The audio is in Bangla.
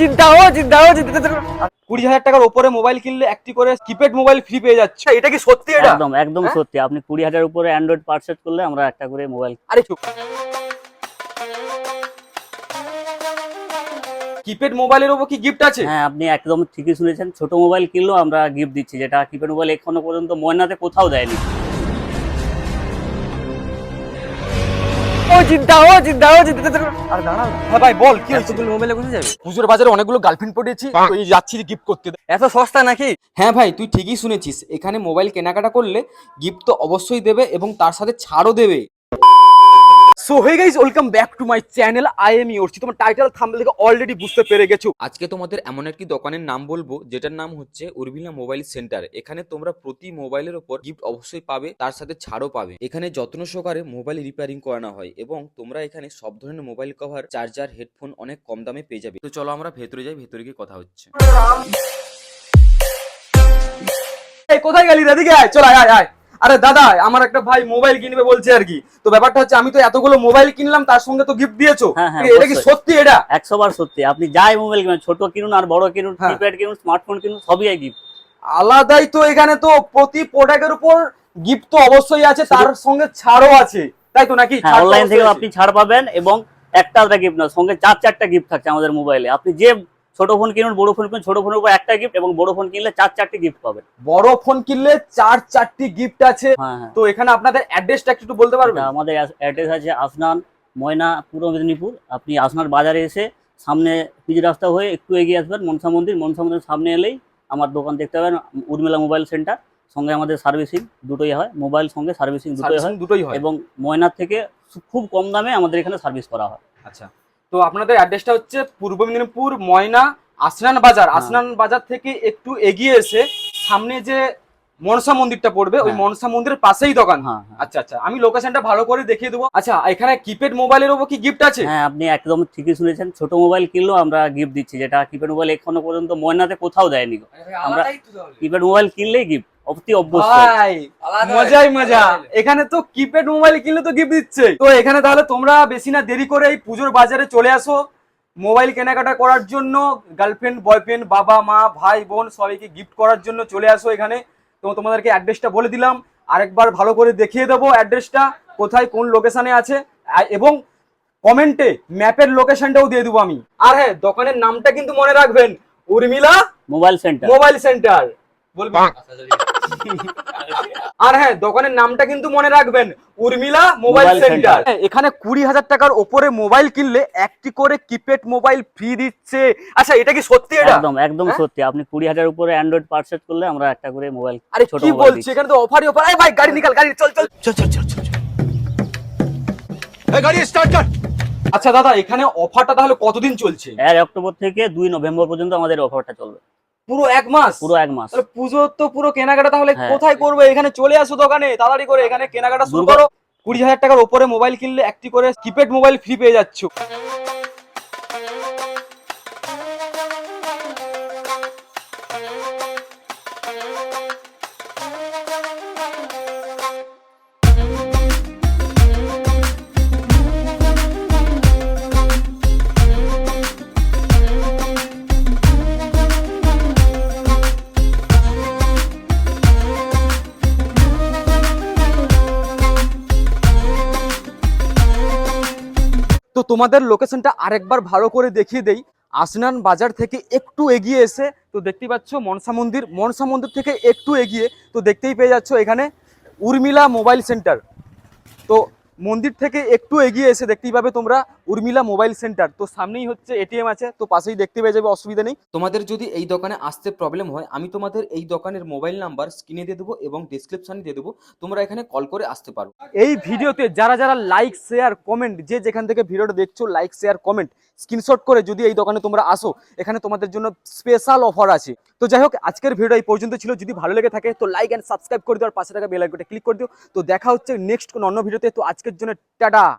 চিন্তা ও ও কুড়ি হাজার টাকার ওপরে মোবাইল কিনলে একটি করে কিপ্যাড মোবাইল ফ্রি পেয়ে যাচ্ছে। এটা কি সত্যি এটা? একদম একদম হ্যাঁ? সত্যি। আপনি কুড়ি হাজার উপরে অ্যান্ড্রয়েড পারচেজ করলে আমরা একটা করে মোবাইল আরে চুপ। কিপ্যাড মোবাইলের ওপর কি গিফট আছে? হ্যাঁ আপনি একদম ঠিকই শুনেছেন। ছোট মোবাইল কিনলেও আমরা গিফট দিচ্ছি যেটা কিপ্যাড মোবাইল এখনও পর্যন্ত ময়নাতে কোথাও দেয়নি। চিন্তা ও চিন্তা ও চিন্তা আরে দাঁড়া হ্যাঁ ভাই বল কি হয়েছে? মোবাইলে কোথায় যাবে? পুজোর বাজারে অনেকগুলো গার্লফ্রেন্ড পড়েছি তো এই যাচ্ছি গিফট করতে। এত সস্তা নাকি? হ্যাঁ ভাই তুই ঠিকই শুনেছিস। এখানে মোবাইল কেনাকাটা করলে গিফট তো অবশ্যই দেবে এবং তার সাথে ছাড়ও দেবে। So hey guys welcome back to my channel I am ইউরছি তোমার টাইটেল থাম্বনেল থেকে অলরেডি বুঝতে পেরে গেছো। আজকে তোমাদের এমন একটি দোকানের নাম বলব যেটার নাম হচ্ছে উর্মিলা মোবাইল সেন্টার। এখানে তোমরা প্রতি মোবাইলের ওপর গিফট অবশ্যই পাবে তার সাথে ছাড়ও পাবে। এখানে যত্ন সহকারে মোবাইল রিপেয়ারিং করানো হয় এবং তোমরা এখানে সব ধরনের মোবাইল কভার চার্জার হেডফোন অনেক কম দামে পেয়ে যাবে। তো চলো আমরা ভেতরে যাই ভেতরে গিয়ে কথা হচ্ছে। কোথায় গেলি এদিকে আয় চল আয় আয় আয়। আরে দাদা আমার একটা ভাই মোবাইল কিনবে বলছে আর কি। তো ব্যাপারটা হচ্ছে আমি তো এতগুলো মোবাইল কিনলাম তার সঙ্গে তো গিফট দিয়েছ। হ্যাঁ, হ্যাঁ, এটা কি সত্যি এটা? একশো বার সত্যি। আপনি যাই মোবাইল কিনুন ছোট কিনুন আর বড় কিনুন হ্যাঁ। কিপ্যাড কিনুন স্মার্টফোন কিনুন সবই গিফট আলাদাই তো এখানে তো প্রতি প্রোডাক্টের উপর গিফট তো অবশ্যই আছে তার সঙ্গে ছাড়ও আছে। তাই তো নাকি? হ্যাঁ অনলাইন থেকে আপনি ছাড় পাবেন এবং একটা আলাদা গিফট না সঙ্গে চার চারটা গিফট থাকছে আমাদের মোবাইলে আপনি যে ছোট ফোন কিনুন বড় ফোন কিনুন ছোট ফোনের উপর একটা গিফট এবং বড় ফোন কিনলে চার চারটি গিফট পাবেন। বড় ফোন কিনলে চার চারটি গিফট আছে। হ্যাঁ হ্যাঁ। তো এখানে আপনাদের অ্যাড্রেসটা একটু বলতে পারবেন? আমাদের অ্যাড্রেস আছে আসনান ময়না পূর্ব মেদিনীপুর। আপনি আসনার বাজারে এসে সামনে পিচ রাস্তা হয়ে একটু এগিয়ে আসবেন মনসা মন্দির। মনসা মন্দিরের সামনে এলেই আমার দোকান দেখতে পাবেন উর্মিলা মোবাইল সেন্টার। সঙ্গে আমাদের সার্ভিসিং দুটোই হয় মোবাইল সঙ্গে সার্ভিসিং দুটোই হয়। দুটোই হয়। এবং ময়নার থেকে খুব কম দামে আমাদের এখানে সার্ভিস করা হয়। আচ্ছা। তো আপনাদের অ্যাড্রেসটা হচ্ছে পূর্ব মেদিনীপুর ময়না আসনান বাজার। হ্যাঁ। আসনান বাজার থেকে একটু এগিয়ে এসে সামনে যে মনসা মন্দিরটা পড়বে ওই হ্যাঁ। মনসা মন্দিরের পাশেই দোকান। হ্যাঁ হ্যাঁ। আচ্ছা আচ্ছা আমি লোকেশনটা ভালো করে দেখিয়ে দেবো। আচ্ছা এখানে কিপ্যাড মোবাইলের উপর কি গিফট আছে? হ্যাঁ আপনি একদম ঠিকই শুনেছেন। ছোট মোবাইল কিনলেও আমরা গিফট দিচ্ছি যেটা কিপ্যাড মোবাইল এখনও পর্যন্ত ময়নাতে কোথাও দেয়নি আমরা কিপ্যাড মোবাইল কিনলেই গিফট অতি অবশ্যই। মজাই মজা। এখানে তো কিপ্যাড মোবাইল কিনলে তো গিফট দিচ্ছে। তো এখানে তাহলে তোমরা বেশি না দেরি করে এই পুজোর বাজারে চলে আসো। মোবাইল কেনাকাটা করার জন্য গার্লফ্রেন্ড বয়ফ্রেন্ড বাবা মা ভাই বোন সবাইকে গিফট করার জন্য চলে আসো এখানে। তো তোমাদেরকে অ্যাড্রেসটা বলে দিলাম। আরেকবার ভালো করে দেখিয়ে দেবো অ্যাড্রেসটা কোথায় কোন লোকেশনে আছে। এবং কমেন্টে ম্যাপের লোকেশনটাও দিয়ে দেবো আমি। আর হ্যাঁ দোকানের নামটা কিন্তু মনে রাখবেন Urmila mobile centre mobile centre বলবেন আর হ্যাঁ দোকানের নামটা কিন্তু মনে রাখবেন উর্মিলা মোবাইল সেন্টার। সেন্টার। এখানে কুড়ি হাজার টাকার ওপরে মোবাইল কিনলে একটি করে কিপ্যাড মোবাইল ফ্রি দিচ্ছে। আচ্ছা এটা কি সত্যি এটা? একদম একদম হ্যাঁ? সত্যি। আপনি কুড়ি হাজার উপরে অ্যান্ড্রয়েড পারচেজ করলে আমরা একটা করে মোবাইল আরে ছোট কি বলছি? এখানে তো অফারই অফার এই ভাই গাড়ি নিকাল গাড়ি চল চল। চল চল চল চল গাড়ি স্টার্ট কর। আচ্ছা দাদা এখানে অফারটা তাহলে কতদিন চলছে? এক অক্টোবর থেকে দুই নভেম্বর পর্যন্ত আমাদের অফারটা চলবে। পুরো এক মাস? পুরো এক মাস। তাহলে পুজো তো পুরো কেনাকাটা তাহলে হ্যাঁ। কোথায় করবে? এখানে চলে আসো দোকানে তাড়াতাড়ি করে। এখানে কেনাকাটা শুরু করো। কুড়ি হাজার টাকার ওপরে মোবাইল কিনলে একটি করে কিপ্যাড মোবাইল ফ্রি পেয়ে যাচ্ছ। তোমাদের লোকেশনটা আরেকবার ভালো করে দেখিয়ে দেই। আসনান বাজার থেকে একটু এগিয়ে এসে, তো দেখতেই পাচ্ছ মনসা মন্দির। মনসা মন্দির থেকে একটু এগিয়ে, তো দেখতেই পেয়ে যাচ্ছ এখানে উর্মিলা মোবাইল সেন্টার। তো মন্দির থেকে একটু এগিয়ে এসে দেখতেই পাবে তোমরা উর্মিলা মোবাইল সেন্টার। তো সামনেই হচ্ছে এটিএম আছে, তো পাশেই দেখতে পেয়ে যাবে, অসুবিধা নেই। তোমাদের যদি এই দোকানে আসতে প্রবলেম হয়, আমি তোমাদের এই দোকানের মোবাইল নাম্বার স্ক্রিনে দিয়ে দেবো এবং ডিসক্রিপশনে দিয়ে দেবো, তোমরা এখানে কল করে আসতে পারো। এই ভিডিওতে যারা যারা লাইক শেয়ার কমেন্ট যে যেখান থেকে ভিডিওটা দেখছ লাইক শেয়ার কমেন্ট স্ক্রিনশট করে যদি এই দোকানে তোমরা আসো, এখানে তোমাদের জন্য স্পেশাল অফার আছে। তো যাই হোক, আজকের ভিডিও এই পর্যন্ত ছিল। যদি ভালো লেগে থাকে, তো লাইক অ্যান্ড সাবস্ক্রাইব করে দিও, আর পাশে থাকা বেল আইকনটা ক্লিক করে দিও। তো দেখা হচ্ছে নেক্সট কোনো অন্য ভিডিওতে। তো আজকের জন্য টাটা।